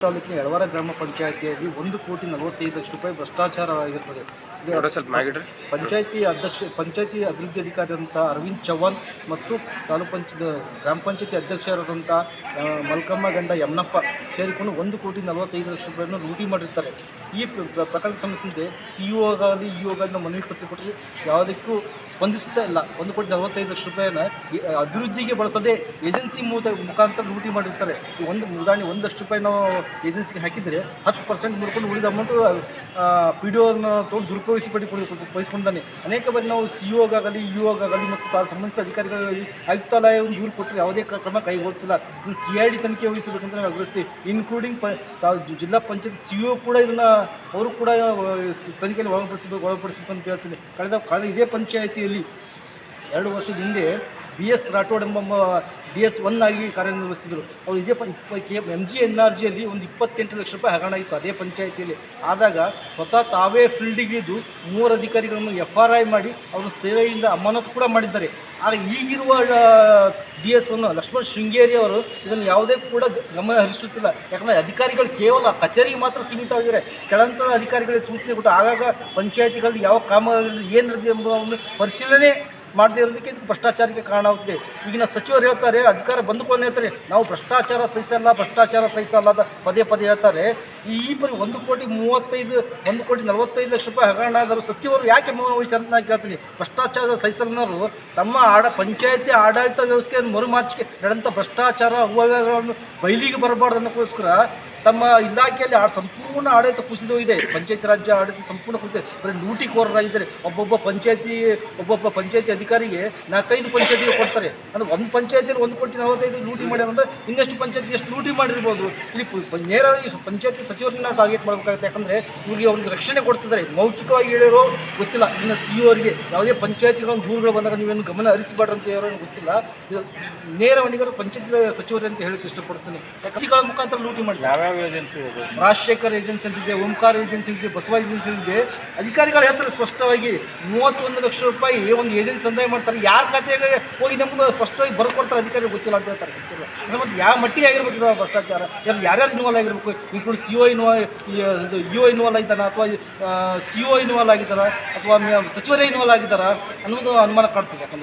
ತಾಲೂಕಿನ ಯಳವಾರ ಗ್ರಾಮ ಪಂಚಾಯತಿಯಲ್ಲಿ ಒಂದು ಕೋಟಿ ನಲವತ್ತೈದು ಲಕ್ಷ ರೂಪಾಯಿ ನೋಡ್ರಿ ಸ್ವಲ್ಪ ಮಾಡಿಡ್ರಿ ಪಂಚಾಯತಿ ಅಧ್ಯಕ್ಷ ಪಂಚಾಯತಿ ಅಭಿವೃದ್ಧಿ ಅಧಿಕಾರಿಯಾದಂಥ ಅರವಿಂದ್ ಚವ್ಹಾಣ್ ಮತ್ತು ತಾಲೂಕು ಪಂಚದ ಗ್ರಾಮ ಪಂಚಾಯತಿ ಅಧ್ಯಕ್ಷರಾದಂಥ ಮಲ್ಕಮ್ಮ ಗಂಡ ಯಮನಪ್ಪ ಸೇರಿಕೊಂಡು ಒಂದು ಕೋಟಿ ನಲವತ್ತೈದು ಲಕ್ಷ ರೂಪಾಯಿಯನ್ನು ಲೂಟಿ ಮಾಡಿರ್ತಾರೆ. ಈ ಪ್ರ- ಪ್ರ- ಪ್ರಕರಣಕ್ಕೆ ಸಂಬಂಧಿಸಿದಂತೆ ಸಿ ಇ ಒಗಾಗಲಿ ಇ ಒಗಾಗಲಿ ಮನವಿ ಪತ್ರ ಕೊಟ್ಟರೆ ಯಾವುದಕ್ಕೂ ಸ್ಪಂದಿಸ್ತಾ ಇಲ್ಲ. ಒಂದು ಕೋಟಿ ನಲವತ್ತೈದು ಲಕ್ಷ ರೂಪಾಯಿಯನ್ನು ಅಭಿವೃದ್ಧಿಗೆ ಬಳಸದೆ ಏಜೆನ್ಸಿ ಮೂತ ಮುಖಾಂತರ ಲೂಟಿ ಮಾಡಿರ್ತಾರೆ. ಒಂದು ಉದಾಹರಣೆ ಒಂದು ಲಕ್ಷ ರೂಪಾಯಿ ನಾವು ಏಜೆನ್ಸಿಗೆ ಹಾಕಿದರೆ ಹತ್ತು ಪರ್ಸೆಂಟ್ ಮುಡ್ಕೊಂಡು ಉಳಿದ ಅಮೌಂಟು ಪಿ ಡಿ ಒನ ತೊಗೊಂಡು ದುರುಪಯೋಗಿಸಿ ಪಡಿಕೊಂಡು ವಹಿಸಿಕೊಂಡಾನೆ ಅನೇಕ ಬಾರಿ ನಾವು ಸಿ ಇ ಒಗಾಗಲಿ ಇ ಒಗಾಗಲಿ ಮತ್ತು ತಾ ಸಂಬಂಧಿಸಿದ ಅಧಿಕಾರಿಗಳಿಗೆ ಆಯುಕ್ತಾಲಯ ಒಂದು ದೂರು ಕೊಟ್ಟರೆ ಯಾವುದೇ ಕ್ರ- ಕ್ರಮ ಕೈಗೊಳ್ತಿಲ್ಲ ಇದನ್ನು ಸಿ ಐ ಡಿ ತನಿಖೆ ವಹಿಸಬೇಕಂತ ನಾವು ಆಗ್ರಹಿಸ್ತೀವಿ. ಇನ್ಕ್ಲೂಡಿಂಗ್ ಪ ತಾ ಜಿಲ್ಲಾ ಪಂಚಾಯತ್ ಸಿ ಒ ಕೂಡ ಇದನ್ನು, ಅವರು ಕೂಡ ತನಿಖೆಯಲ್ಲಿ ಒಳಪಡಿಸಬೇಕು ಒಳಪಡಿಸಬೇಕು ಅಂತ ಹೇಳ್ತೀನಿ. ಕಳೆದ ಕಳೆದ ಇದೇ ಪಂಚಾಯಿತಿಯಲ್ಲಿ ಎರಡು ವರ್ಷದ ಹಿಂದೆ ಬಿ ಎಸ್ ರಾಠೋಡ್ ಎಂಬ ಬಿ ಎಸ್ ಒನ್ ಆಗಿ ಕಾರ್ಯನಿರ್ವಹಿಸ್ತಿದ್ರು. ಅವರು ಇದೇ ಪ ಕೆ ಎಂ ಜಿ ಎನ್ ಆರ್ ಜಿಯಲ್ಲಿ ಒಂದು ಇಪ್ಪತ್ತೆಂಟು ಲಕ್ಷ ರೂಪಾಯಿ ಹಗರಣ ಇತ್ತು ಅದೇ ಪಂಚಾಯಿತಿಯಲ್ಲಿ. ಆದಾಗ ಸ್ವತಃ ತಾವೇ ಫೀಲ್ಡಿಗಿದ್ದು ಮೂವರು ಅಧಿಕಾರಿಗಳನ್ನು ಎಫ್ ಆರ್ ಐ ಮಾಡಿ ಅವರು ಸೇವೆಯಿಂದ ಅಮಾನತು ಕೂಡ ಮಾಡಿದ್ದಾರೆ. ಆಗ ಈಗಿರುವ D S one Lakshman Sringeri ಅವರು ಇದನ್ನು ಯಾವುದೇ ಕೂಡ ಗಮನ ಹರಿಸುತ್ತಿಲ್ಲ. ಯಾಕಂದರೆ ಅಧಿಕಾರಿಗಳು ಕೇವಲ ಕಚೇರಿಗೆ ಮಾತ್ರ ಸೀಮಿತವಾಗಿದ್ದಾರೆ. ಕೆಳಂತರ ಅಧಿಕಾರಿಗಳಿಗೆ ಸೂಚನೆ ಕೊಟ್ಟು ಆಗಾಗ ಪಂಚಾಯಿತಿಗಳಲ್ಲಿ ಯಾವ ಕಾಮಗಾರಿ ಏನು ನಡೆದಿದೆ ಎಂಬುದನ್ನು ಪರಿಶೀಲನೆ ಮಾಡದೇ ಇರೋದಕ್ಕೆ ಭ್ರಷ್ಟಾಚಾರಕ್ಕೆ ಕಾರಣ ಆಗುತ್ತೆ. ಈಗಿನ ಸಚಿವರು ಹೇಳ್ತಾರೆ, ಅಧಿಕಾರ ಬಂದುಕೊಂಡು ಹೇಳ್ತಾರೆ, ನಾವು ಭ್ರಷ್ಟಾಚಾರ ಸಹಿಸಲ್ಲ ಭ್ರಷ್ಟಾಚಾರ ಸಹಿಸಲ್ಲ ಅಂತ ಪದೇ ಪದೇ ಹೇಳ್ತಾರೆ. ಈ ಇಬ್ಬರು ಒಂದು ಕೋಟಿ ಮೂವತ್ತೈದು, ಒಂದು ಕೋಟಿ ನಲವತ್ತೈದು ಲಕ್ಷ ರೂಪಾಯಿ ಹಗರಣ ಆದರೂ ಸಚಿವರು ಯಾಕೆ ಮೌನ ವಹಿಸ್ತಾರೆ ಅಂತ ನಾನು ಕೇಳ್ತೀನಿ. ಭ್ರಷ್ಟಾಚಾರ ಸಹಿಸಲ್ನವರು ತಮ್ಮ ಆಡ, ಪಂಚಾಯತಿ ಆಡಳಿತ ವ್ಯವಸ್ಥೆಯನ್ನು ಮರುಮಾಚಿಕೆ ನಡೆದಂಥ ಭ್ರಷ್ಟಾಚಾರ ಅವ್ಯವಹಾರಗಳನ್ನು ಬಯಲಿಗೆ ಬರಬಾರ್ದು ಅನ್ನೋಕ್ಕೋಸ್ಕರ ತಮ್ಮ ಇಲಾಖೆಯಲ್ಲಿ ಆ ಸಂಪೂರ್ಣ ಆಡಳಿತ ಕುಸಿದು ಇದೆ. ಪಂಚಾಯತ್ ರಾಜ್ಯ ಆಡಳಿತ ಸಂಪೂರ್ಣ ಕುಸಿದೆ ಬರೀ ಲೂಟಿಕೋರರಾಗಿದ್ದಾರೆ. ಒಬ್ಬೊಬ್ಬ ಪಂಚಾಯತಿ ಒಬ್ಬೊಬ್ಬ ಪಂಚಾಯತಿ ಅಧಿಕಾರಿಗೆ ನಾಲ್ಕೈದು ಪಂಚಾಯತಿಗೆ ಕೊಡ್ತಾರೆ. ಅಂದರೆ ಒಂದು ಪಂಚಾಯತಿಯಲ್ಲಿ ಒಂದು ಕೋಟಿ ನಲವತ್ತೈದು ಲೂಟಿ ಮಾಡ್ಯಾರ ಅಂದರೆ ಇನ್ನೆಷ್ಟು ಪಂಚಾಯತಿ ಎಷ್ಟು ಲೂಟಿ ಮಾಡಿರ್ಬೋದು. ಇಲ್ಲಿ ಸ- ಪಂಚಾಯತಿ ಸಚಿವರನ್ನ ಟಾರ್ಗೆಟ್ ಮಾಡಬೇಕಾಗುತ್ತೆ. ಯಾಕಂದರೆ ಇವ್ರಿಗೆ ಅವ್ರಿಗೆ ರಕ್ಷಣೆ ಕೊಡ್ತಿದ್ದಾರೆ. ಮೌಖಿಕವಾಗಿ ಹೇಳಿರೋ ಗೊತ್ತಿಲ್ಲ. ಇನ್ನು ಸಿ ಅವರಿಗೆ ಯಾವುದೇ ಪಂಚಾಯತಿಗಳ ದೂರುಗಳು ಬಂದಾಗ ನೀವೇನು ಗಮನ ಹರಿಸಬಾರ್ದು ಅಂತ ಹೇಳೋ ಗೊತ್ತಿಲ್ಲ. ನೇರ ನೇರವಾಗಿ ಪಂಚಾಯತಿ ಸಚಿವರು ಅಂತ ಹೇಳಕ್ಕೆ ಇಷ್ಟಪಡ್ತೀನಿ. ಕಸಿಗಳ ಮುಖಾಂತರ ಲೂಟಿ ಮಾಡಿ ಯಾವ್ಯಾವ ಏಜೆನ್ಸಿ ರಾಜಶೇಖರ್ ಏಜೆನ್ಸಿ ಅಂತಿದೆ, ಓಂಕಾರ ಏಜೆನ್ಸಿ ಇದೆ ಬಸವ ಏಜೆನ್ಸಿ ಇದೆ ಅಧಿಕಾರಿಗಳು ಹೇಳ್ತಾರೆ ಸ್ಪಷ್ಟವಾಗಿ ಮೂವತ್ತೊಂದು ಲಕ್ಷ ರೂಪಾಯಿ ಒಂದು ಏಜೆನ್ಸಿ ಸಂದಾಯ ಮಾಡ್ತಾರೆ. ಯಾರ ಖಾತೆಗೆ ಹೋಗಿ ನಮ್ಗೆ ಸ್ಪಷ್ಟವಾಗಿ ಬರ್ಕೊಡ್ತಾರೆ ಅಧಿಕಾರಿಗಳು ಗೊತ್ತಿಲ್ಲ ಅಂತ ಹೇಳ್ತಾರೆ. ಗೊತ್ತಿಲ್ಲ ಅದು ಮತ್ತೆ ಯಾವ ಮಟ್ಟಿಗೆ ಆಗಿರ್ಬೇಕು ಭ್ರಷ್ಟಾಚಾರ? ಯಾರು ಯಾರ್ಯಾರು ಇನ್ವಾಲ್ವ್ ಆಗಿರ್ಬೇಕು? Include C O involve you involve ಆಗಿದ್ದಾನೆ ಅಥವಾ ಸಿ ಒ ಇನ್ವಾಲ್ವ್ ಆಗಿದ್ದಾರ? ಅಥವಾ, ಮ- ಸಚಿವರೇ ಇನ್ವಾಲ್ವ್ ಆಗಿದ್ದಾರ? ಅನ್ನೋದು ಅನುಮಾನ ಯಾಕಂದ್ರೆ.